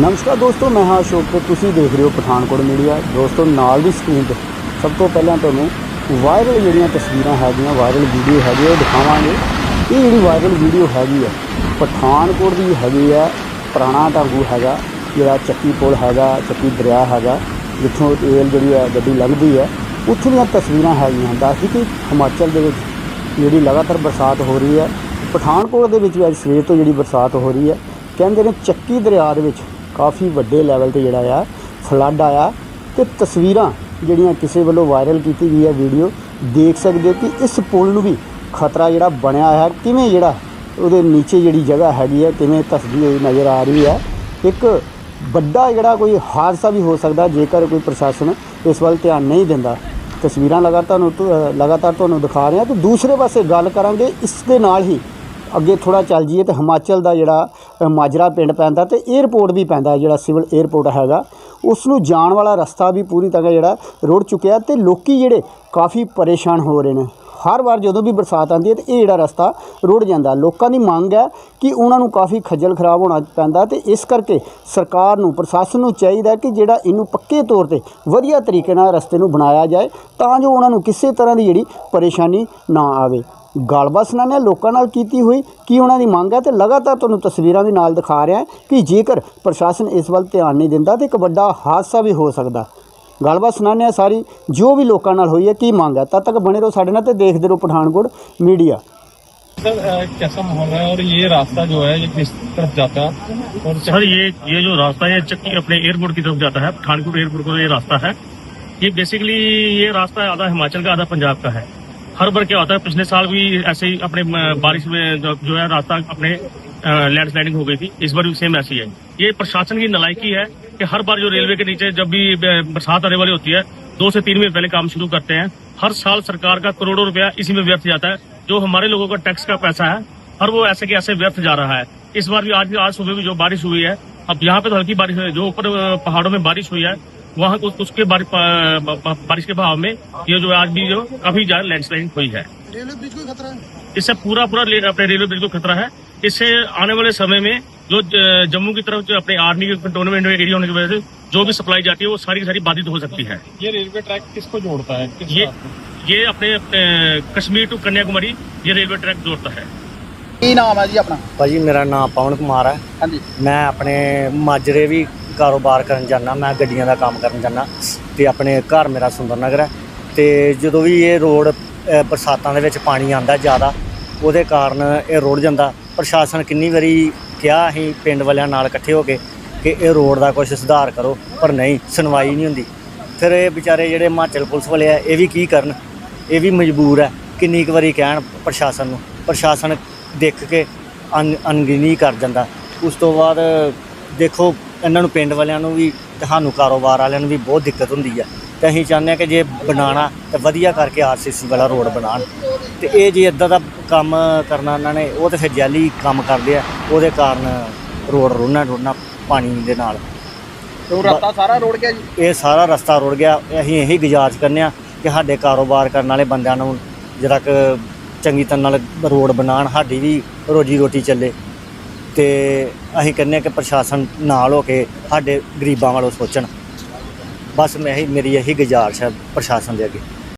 ਨਮਸਕਾਰ ਦੋਸਤੋ ਮੈਂ ਹਾਂ ਅਸ਼ੋਕ ਤੇ ਤੁਸੀਂ ਦੇਖ ਰਹੇ ਹੋ ਪਠਾਨਕੋਟ ਮੀਡੀਆ। ਦੋਸਤੋ ਨਾਲ ਦੀ ਸਕਰੀਨ ਤੇ ਸਭ ਤੋਂ ਪਹਿਲਾਂ ਤੁਹਾਨੂੰ ਵਾਇਰਲ ਜਿਹੜੀਆਂ ਤਸਵੀਰਾਂ ਹੈਗੀਆਂ ਵਾਇਰਲ ਵੀਡੀਓ ਹੈਗੀ ਆ, ਉਹ ਦਿਖਾਵਾਂਗੇ। ਇਹ ਜਿਹੜੀ ਵਾਇਰਲ ਵੀਡੀਓ ਹੈਗੀ ਹੈ ਪਠਾਨਕੋਟ ਦੀ ਹੈਗੀ ਹੈ ਪੁਰਾਣਾ ਢਾਂਗੂ ਹੈਗਾ ਜਿਹੜਾ ਚੱਕੀ ਪੁਲ ਹੈਗਾ ਚੱਕੀ ਦਰਿਆ ਹੈਗਾ ਜਿੱਥੋਂ ਰੇਲ ਜਿਹੜੀ ਹੈ ਗੱਡੀ ਲੱਗਦੀ ਹੈ ਉੱਥੋਂ ਦੀਆਂ ਤਸਵੀਰਾਂ ਹੈਗੀਆਂ। ਦੱਸਦੀ ਕਿ ਹਿਮਾਚਲ ਦੇ ਵਿੱਚ ਜਿਹੜੀ ਲਗਾਤਾਰ ਬਰਸਾਤ ਹੋ ਰਹੀ ਹੈ ਪਠਾਨਕੋਟ ਦੇ ਵਿੱਚ ਵੀ ਅੱਜ ਸਵੇਰ ਤੋਂ ਜਿਹੜੀ ਬਰਸਾਤ ਹੋ ਰਹੀ ਹੈ ਕਹਿੰਦੇ ਨੇ ਚੱਕੀ ਦਰਿਆ ਦੇ ਵਿੱਚ ਕਾਫੀ ਵੱਡੇ ਲੈਵਲ ਤੇ ਜਿਹੜਾ ਆ ਫਲੱਡ ਆਇਆ ਤੇ ਤਸਵੀਰਾਂ ਜਿਹੜੀਆਂ ਕਿਸੇ ਵੱਲੋਂ ਵਾਇਰਲ ਕੀਤੀ ਗਈ ਹੈ ਵੀਡੀਓ ਦੇਖ ਸਕਦੇ ਹੋ ਕਿ ਇਸ ਪੁਲ ਨੂੰ ਵੀ ਖਤਰਾ ਜਿਹੜਾ ਬਣਿਆ ਹੈ ਕਿਵੇਂ ਜਿਹੜਾ ਉਹਦੇ ਨੀਚੇ ਜਿਹੜੀ ਜਗ੍ਹਾ ਹੈਗੀ ਹੈ ਕਿਵੇਂ ਧੱਸਦੀ ਹੋਈ ਨਜ਼ਰ ਆ ਰਹੀ ਹੈ ਇੱਕ ਵੱਡਾ ਜਿਹੜਾ ਕੋਈ ਹਾਦਸਾ ਵੀ ਹੋ ਸਕਦਾ, ਜੇਕਰ ਕੋਈ ਪ੍ਰਸ਼ਾਸਨ ਇਸ ਵੱਲ ਧਿਆਨ ਨਹੀਂ ਦਿੰਦਾ। ਤਸਵੀਰਾਂ ਲਗਾਤਾਰ ਤੁਹਾਨੂੰ ਲਗਾਤਾਰ ਤੁਹਾਨੂੰ ਦਿਖਾ ਰਹੇ। ਹਾਂ ਤੇ ਦੂਸਰੇ ਪਾਸੇ ਗੱਲ ਕਰਾਂਗੇ, ਇਸ ਦੇ ਨਾਲ ਹੀ ਅੱਗੇ ਥੋੜਾ ਚੱਲ ਜਾਈਏ ਤੇ ਹਿਮਾਚਲ ਦਾ ਜਿਹੜਾ ਮਾਜਰਾ ਪਿੰਡ ਪੈਂਦਾ ਤੇ 에ਅਰਪੋਰਟ ਵੀ ਪੈਂਦਾ ਜਿਹੜਾ ਸਿਵਲ 에ਅਰਪੋਰਟ ਹੈਗਾ। ਉਸ ਨੂੰ ਜਾਣ ਵਾਲਾ ਰਸਤਾ ਵੀ ਪੂਰੀ ਤਰ੍ਹਾਂ ਜਿਹੜਾ ਰੁੜ ਚੁੱਕਿਆ ਤੇ ਲੋਕੀ ਜਿਹੜੇ ਕਾਫੀ ਪਰੇਸ਼ਾਨ ਹੋ ਰਹੇ ਨੇ। ਹਰ ਵਾਰ ਜਦੋਂ ਵੀ ਬਰਸਾਤ ਆਉਂਦੀ ਹੈ ਤੇ ਇਹ ਜਿਹੜਾ ਰਸਤਾ ਰੁੜ ਜਾਂਦਾ ਲੋਕਾਂ ਦੀ ਮੰਗ ਹੈ ਕਿ ਉਹਨਾਂ ਨੂੰ ਕਾਫੀ ਖੱਜਲ ਖਰਾਬ ਹੋਣਾ ਪੈਂਦਾ ਤੇ ਇਸ ਕਰਕੇ ਸਰਕਾਰ ਨੂੰ, ਪ੍ਰਸ਼ਾਸਨ ਨੂੰ ਚਾਹੀਦਾ ਕਿ ਜਿਹੜਾ ਇਹਨੂੰ ਪੱਕੇ ਤੌਰ ਤੇ ਵਧੀਆ ਤਰੀਕੇ ਨਾਲ ਰਸਤੇ ਨੂੰ ਬਣਾਇਆ ਜਾਏ ਤਾਂ ਜੋ ਉਹਨਾਂ ਨੂੰ ਕਿਸੇ ਤਰ੍ਹਾਂ ਦੀ ਜਿਹੜੀ ਪਰੇਸ਼ਾਨੀ ਨਾ ਆਵੇ। ਗੱਲਬਾਤ ਸੁਣਾਉਂਦੇ ਹਾਂ ਲੋਕਾਂ ਨਾਲ ਕੀਤੀ ਹੋਈ ਕੀ ਉਹਨਾਂ ਦੀ ਮੰਗ ਹੈ ਤੇ ਲਗਾਤਾਰ ਤੁਹਾਨੂੰ ਤਸਵੀਰਾਂ ਦੇ ਨਾਲ ਦਿਖਾ ਰਿਹਾ ਕਿ ਜੇਕਰ ਪ੍ਰਸ਼ਾਸਨ ਇਸ ਵੱਲ ਧਿਆਨ ਨਹੀਂ ਦਿੰਦਾ ਤੇ ਇੱਕ ਵੱਡਾ ਹਾਦਸਾ ਵੀ ਹੋ ਸਕਦਾ ਗੱਲਬਾਤ ਸੁਣਾਉਂਦੇ ਹਾਂ ਸਾਰੀ ਜੋ ਵੀ ਲੋਕਾਂ ਨਾਲ ਹੋਈ ਹੈ ਕੀ ਮੰਗ ਹੈ ਤਦ ਤੱਕ ਬਣੇ ਰਹੋ ਸਾਡੇ ਨਾਲ ਤੇ ਦੇਖਦੇ ਰਹੋ ਪਠਾਨਕੋਟ ਮੀਡੀਆ सर अ, कैसा माहौल है और ये रास्ता जो है ये किस तरफ जाता है और सर ये ये जो रास्ता है चक्की अपने एयरपोर्ट की तरफ जाता है पठानकोट एयरपोर्ट का ये रास्ता है ये बेसिकली ये रास्ता आधा हिमाचल का आधा पंजाब का है हर बार क्या होता है, पिछले साल भी ऐसे ही अपने बारिश में जो है रास्ता अपने लैंड स्लाइडिंग हो गई थी, इस बार भी सेम ऐसी है। ये प्रशासन की नलायकी है कि हर बार जो रेलवे के नीचे जब भी बरसात आने वाली होती है, दो से तीन महीने पहले काम शुरू करते हैं, हर साल सरकार का करोड़ों रुपया इसी में व्यर्थ जाता है, जो हमारे लोगों का टैक्स का पैसा है, हर वो ऐसे के ऐसे व्यर्थ जा रहा है। इस बार भी आज आज सुबह भी जो बारिश हुई है, अब यहाँ पे तो हल्की बारिश हुई है, जो ऊपर पहाड़ों में बारिश हुई है वहाँ उस, उसके बारि, प- प- बारिश के भाव में ये जो आज भी जो काफी ज्यादा लैंडस्लाइडिंग हुई है रेलवे ब्रिज को खतरा है इससे पूरा पूरा ले- अपने रेलवे ब्रिज को खतरा है इससे आने वाले समय में जो ज- जम्मू की तरफ जो अपने आर्मी के कंटोनमेंट एरिया होने की वजह से जो भी सप्लाई जाती है वो सारी की सारी बाधित हो सकती है ये रेलवे ट्रैक किसको जोड़ता है किस ये रास्ते में? ये अपने अ, कश्मीर टू कन्याकुमारी ये रेलवे ट्रैक जोड़ता है ਕੀ ਨਾਮ ਹੈ ਜੀ ਆਪਣਾ ਭਾਜੀ ਮੇਰਾ ਨਾਮ ਪਵਨ ਕੁਮਾਰ ਹੈ ਹਾਂਜੀ ਮੈਂ ਆਪਣੇ ਮਾਜਰੇ ਵੀ ਕਾਰੋਬਾਰ ਕਰਨ ਜਾਂਦਾ, ਮੈਂ ਗੱਡੀਆਂ ਦਾ ਕੰਮ ਕਰਨ ਜਾਂਦਾ ਤੇ ਆਪਣੇ ਘਰ ਮੇਰਾ ਸੁੰਦਰ ਨਗਰ ਹੈ ਤੇ ਜਦੋਂ ਵੀ ਇਹ ਰੋਡ ਬਰਸਾਤਾਂ ਦੇ ਵਿੱਚ ਪਾਣੀ ਆਂਦਾ ਜ਼ਿਆਦਾ, ਉਹਦੇ ਕਾਰਨ ਇਹ ਰੁੜ ਜਾਂਦਾ। ਪ੍ਰਸ਼ਾਸਨ ਕਿੰਨੀ ਵਾਰੀ ਕਿਹਾ ਅਸੀਂ ਪਿੰਡ ਵਾਲਿਆਂ ਨਾਲ ਇਕੱਠੇ ਹੋ ਕੇ ਕਿ ਇਹ ਰੋਡ ਦਾ ਕੁਝ ਸੁਧਾਰ ਕਰੋ, ਪਰ ਨਹੀਂ, ਸੁਣਵਾਈ ਨਹੀਂ ਹੁੰਦੀ। ਫਿਰ ਇਹ ਵਿਚਾਰੇ ਜਿਹੜੇ ਹਿਮਾਚਲ ਪੁਲਿਸ ਵਾਲੇ ਆ, ਇਹ ਵੀ ਕੀ ਕਰਨ? ਇਹ ਵੀ ਮਜਬੂਰ ਹੈ, ਕਿੰਨੀ ਕੁ ਵਾਰੀ ਕਹਿਣ ਪ੍ਰਸ਼ਾਸਨ ਨੂੰ। ਪ੍ਰਸ਼ਾਸਨ ਦੇਖ ਕੇ ਅਨ, ਅਣਗਿਣੀ ਕਰ ਜਾਂਦਾ। ਉਸ ਤੋਂ ਬਾਅਦ ਦੇਖੋ ਇਹਨਾਂ ਨੂੰ ਪਿੰਡ ਵਾਲਿਆਂ ਨੂੰ ਵੀ ਤੇ ਸਾਨੂੰ ਕਾਰੋਬਾਰ ਵਾਲਿਆਂ ਨੂੰ ਵੀ ਬਹੁਤ ਦਿੱਕਤ ਹੁੰਦੀ ਹੈ ਤੇ ਅਸੀਂ ਚਾਹੁੰਦੇ ਹਾਂ ਕਿ ਜੇ ਬਣਾਉਣਾ ਤੇ ਵਧੀਆ ਕਰਕੇ ਆਰਸੀਸੀ ਵਾਲਾ ਰੋਡ ਬਣਾਉਣ। ਤੇ ਇਹ ਜੇ ਇਦਾਂ ਦਾ ਕੰਮ ਕਰਨਾ ਇਹਨਾਂ ਨੇ ਉਹ ਤੇ ਫਿਰ ਜੈਲੀ ਕੰਮ ਕਰਦੇ ਆ ਉਹਦੇ ਕਾਰਨ ਰੋਡ ਰੋਣਾ ਰੋਣਾ ਪਾਣੀ ਦੇ ਨਾਲ। ਤੇ ਉਹ ਰਸਤਾ ਸਾਰਾ ਰੋੜ ਗਿਆ ਜੀ? ਇਹ ਸਾਰਾ ਰਸਤਾ ਰੁੜ ਗਿਆ। ਅਸੀਂ ਇਹੀ ਗੁਜ਼ਾਰਿਸ਼ ਕਰਨੇ ਆ ਕਿ ਸਾਡੇ ਕਾਰੋਬਾਰ ਕਰਨ ਵਾਲੇ ਬੰਦਿਆਂ ਨੂੰ ਜਿਹੜਾ ਕਿ ਚੰਗੀ ਤਰ੍ਹਾਂ ਨਾਲ ਰੋਡ ਬਣਾਉਣ ਸਾਡੀ ਵੀ ਰੋਜੀ ਰੋਟੀ ਚੱਲੇ। ਤੇ ਅਸੀਂ ਕਹਿੰਦੇ ਹਾਂ ਕਿ ਪ੍ਰਸ਼ਾਸਨ ਨਾਲ ਹੋ ਕੇ ਸਾਡੇ ਗਰੀਬਾਂ ਵੱਲੋਂ ਸੋਚਣ। ਬਸ ਮੈਂ ਹੀ, ਮੇਰੀ ਇਹੀ ਗੁਜ਼ਾਰਿਸ਼ ਹੈ ਪ੍ਰਸ਼ਾਸਨ ਦੇ ਅੱਗੇ।